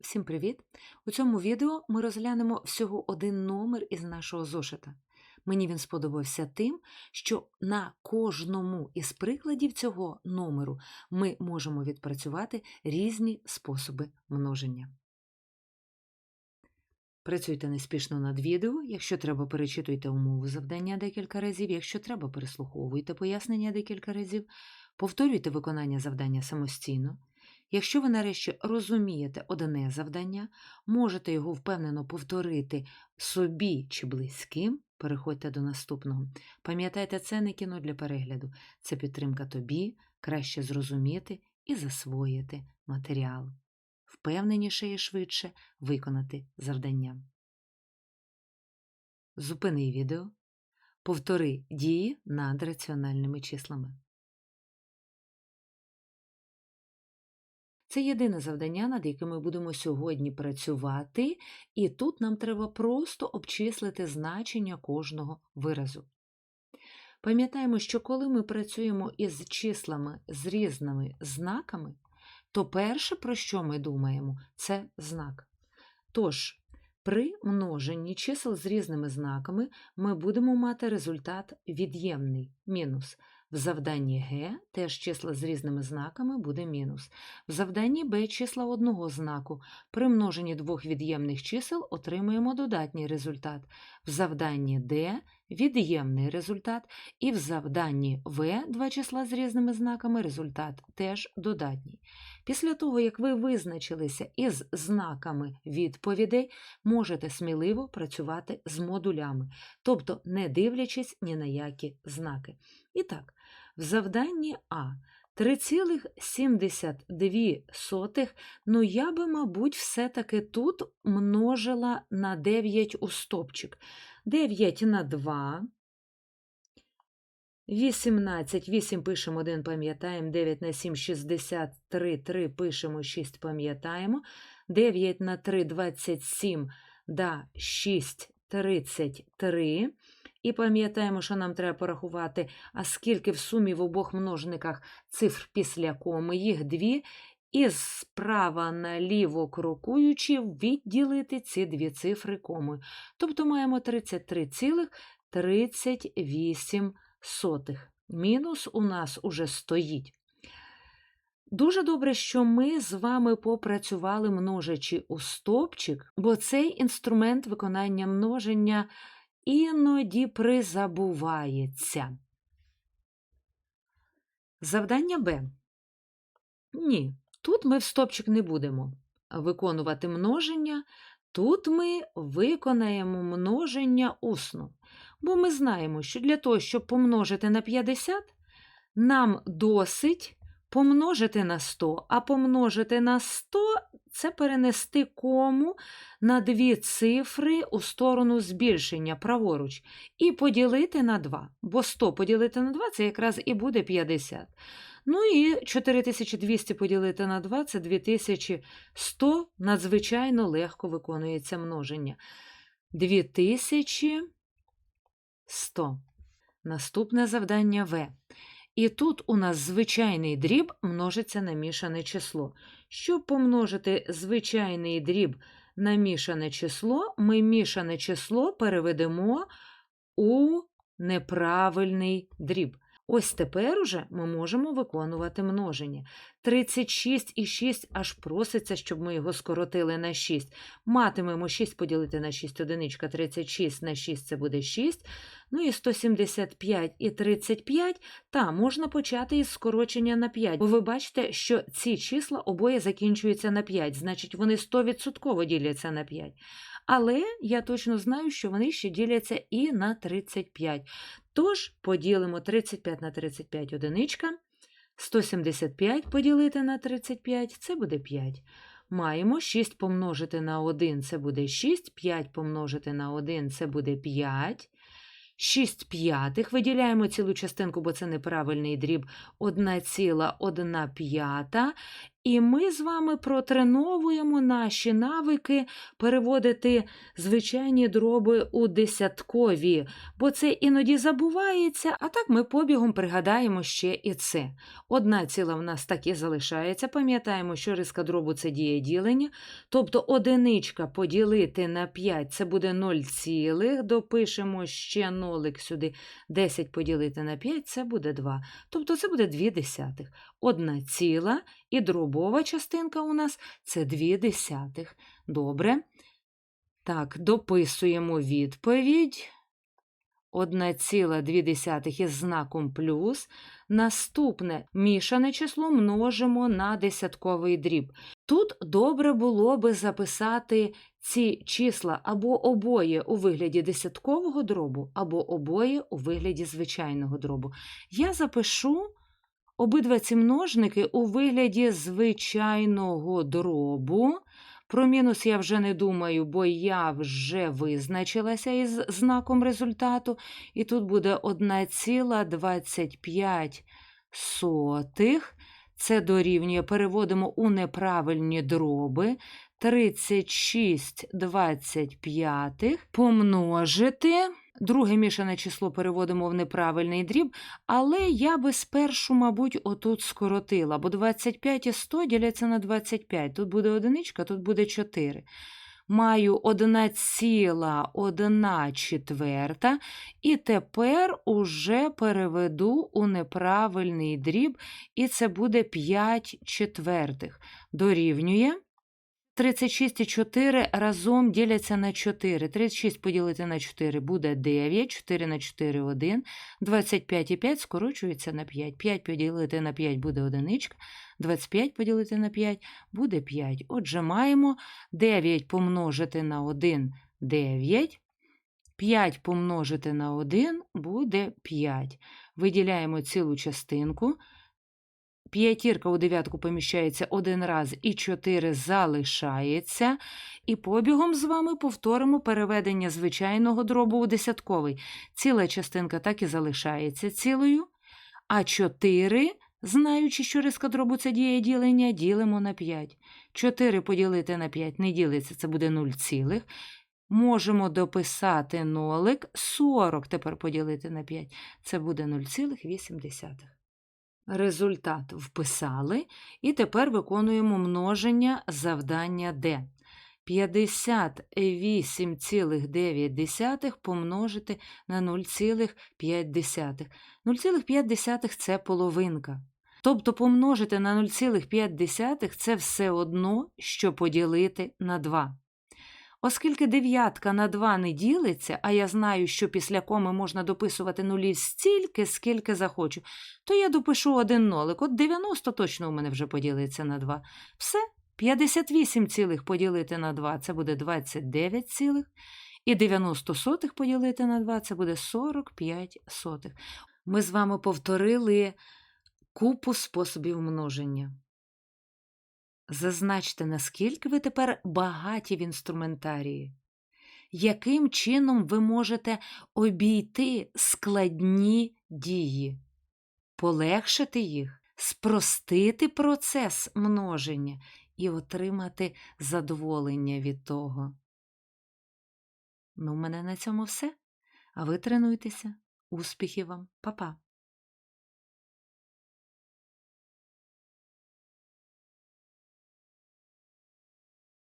Всім привіт! У цьому відео ми розглянемо всього один номер із нашого зошита. Мені він сподобався тим, що на кожному із прикладів цього номеру ми можемо відпрацювати різні способи множення. Працюйте неспішно над відео, якщо треба, перечитуйте умову завдання декілька разів, якщо треба, переслуховуйте пояснення декілька разів, повторюйте виконання завдання самостійно. Якщо ви нарешті розумієте одне завдання, можете його впевнено повторити собі чи близьким, переходьте до наступного. Пам'ятайте, це не кіно для перегляду, це підтримка тобі, краще зрозуміти і засвоїти матеріал. Впевненіше і швидше виконати завдання. Зупини відео. Повтори дії над раціональними числами. Це єдине завдання, над яким ми будемо сьогодні працювати, і тут нам треба просто обчислити значення кожного виразу. Пам'ятаємо, що коли ми працюємо із числами з різними знаками, то перше, про що ми думаємо, це знак. Тож, при множенні чисел з різними знаками ми будемо мати результат від'ємний мінус. В завданні Г теж числа з різними знаками буде мінус. В завданні Б числа одного знаку. При множенні двох від'ємних чисел отримуємо додатній результат. В завданні Д від'ємний результат, і в завданні В два числа з різними знаками результат теж додатній. Після того, як ви визначилися із знаками відповідей, можете сміливо працювати з модулями, тобто не дивлячись ні на які знаки. І так, в завданні А 3,72, ну я би, мабуть, все-таки тут множила на 9 у стопчик. 9 на 2. 18, 8 пишемо, 1 пам'ятаємо, 9 на 7, 63, 3 пишемо, 6 пам'ятаємо, 9 на 3, 27, да, 6, 33. І пам'ятаємо, що нам треба порахувати, а скільки в сумі в обох множниках цифр після коми, їх дві, і справа наліво крокуючи, відділити ці дві цифри комою. Тобто маємо 33,38. Мінус у нас уже стоїть. Дуже добре, що ми з вами попрацювали множачи у стопчик, бо цей інструмент виконання множення іноді призабувається. Завдання Б. Ні, тут ми в стопчик не будемо виконувати множення, тут ми виконаємо множення усно. Бо ми знаємо, що для того, щоб помножити на 50, нам досить помножити на 100, а помножити на 100 це перенести кому на дві цифри у сторону збільшення праворуч, і поділити на 2. Бо 100 поділити на 2 це якраз і буде 50. Ну і 4200 поділити на 2 це 2100, надзвичайно легко виконується множення. 2100. Наступне завдання В. І тут у нас звичайний дріб множиться на мішане число. Щоб помножити звичайний дріб на мішане число, ми мішане число переведемо у неправильний дріб. Ось тепер уже ми можемо виконувати множення. 36 і 6 аж проситься, щоб ми його скоротили на 6. Матимемо 6 поділити на 6 одиничка, 36 на 6 це буде 6. Ну і 175 і 35, та можна почати із скорочення на 5. Бо ви бачите, що ці числа обоє закінчуються на 5, значить вони 100% діляться на 5. Але я точно знаю, що вони ще діляться і на 35. Тож поділимо 35 на 35 одиничка. 175 поділити на 35 це буде 5. Маємо 6 помножити на 1 це буде 6, 5 помножити на 1 це буде 5. 6 п'ятих. Виділяємо цілу частинку, бо це неправильний дріб 1,1 п'ята. І ми з вами протреновуємо наші навики переводити звичайні дроби у десяткові, бо це іноді забувається, а так ми побігом пригадаємо ще і це. Одна ціла в нас так і залишається. Пам'ятаємо, що риска дробу це діє ділення, тобто одиничка поділити на 5 це буде 0 цілих, допишемо ще нолик сюди, 10 поділити на 5 це буде 2. Тобто це буде 2 десятих. Одна ціла і дробова частинка у нас це 2 десятих. Добре. Так, дописуємо відповідь. 1,2 із знаком плюс. Наступне мішане число множимо на десятковий дріб. Тут добре було би записати ці числа або обоє у вигляді десяткового дробу, або обоє у вигляді звичайного дробу. Я запишу обидва ці множники у вигляді звичайного дробу. Про мінус я вже не думаю, бо я вже визначилася із знаком результату. І тут буде 1,25. Це дорівнює, переводимо у неправильні дроби. 36 25 помножити. Друге мішане число переводимо в неправильний дріб, але я би спершу, мабуть, отут скоротила, бо 25 і 100 діляться на 25. Тут буде одиничка, тут буде 4. Маю 1,1 четверта, і тепер уже переведу у неправильний дріб, і це буде 5 четвертих. Дорівнює. 36 і 4 разом діляться на 4. 36 поділити на 4 буде 9, 4 на 4 – 1, 25 і 5 скорочується на 5. 5 поділити на 5 буде одиничка, 25 поділити на 5 буде 5. Отже, маємо 9 помножити на 1 – 9, 5 помножити на 1 буде 5. Виділяємо цілу частинку. П'ятірка у дев'ятку поміщається один раз і 4 залишається. І побігом з вами повторимо переведення звичайного дробу у десятковий. Ціла частинка так і залишається цілою. А 4, знаючи, що риска дробу це діє ділення, ділимо на 5. 4 поділити на 5 не ділиться, це буде 0 цілих. Можемо дописати нолик. 40 тепер поділити на 5. Це буде 0,8. Результат вписали, і тепер виконуємо множення завдання D. 58,9 помножити на 0,5. 0,5 це половинка. Тобто помножити на 0,5 це все одно, що поділити на 2. Оскільки дев'ятка на 2 не ділиться, а я знаю, що після коми можна дописувати нулі стільки, скільки захочу, то я допишу один нолик. От 90 точно у мене вже поділиться на 2. Все, 58 цілих поділити на 2 це буде 29 цілих. І 90 сотих поділити на 2 це буде 45 сотих. Ми з вами повторили купу способів множення. Зазначте, наскільки ви тепер багаті в інструментарії, яким чином ви можете обійти складні дії, полегшити їх, спростити процес множення і отримати задоволення від того. Ну, в мене на цьому все. А ви тренуйтеся. Успіхів вам, Па-па!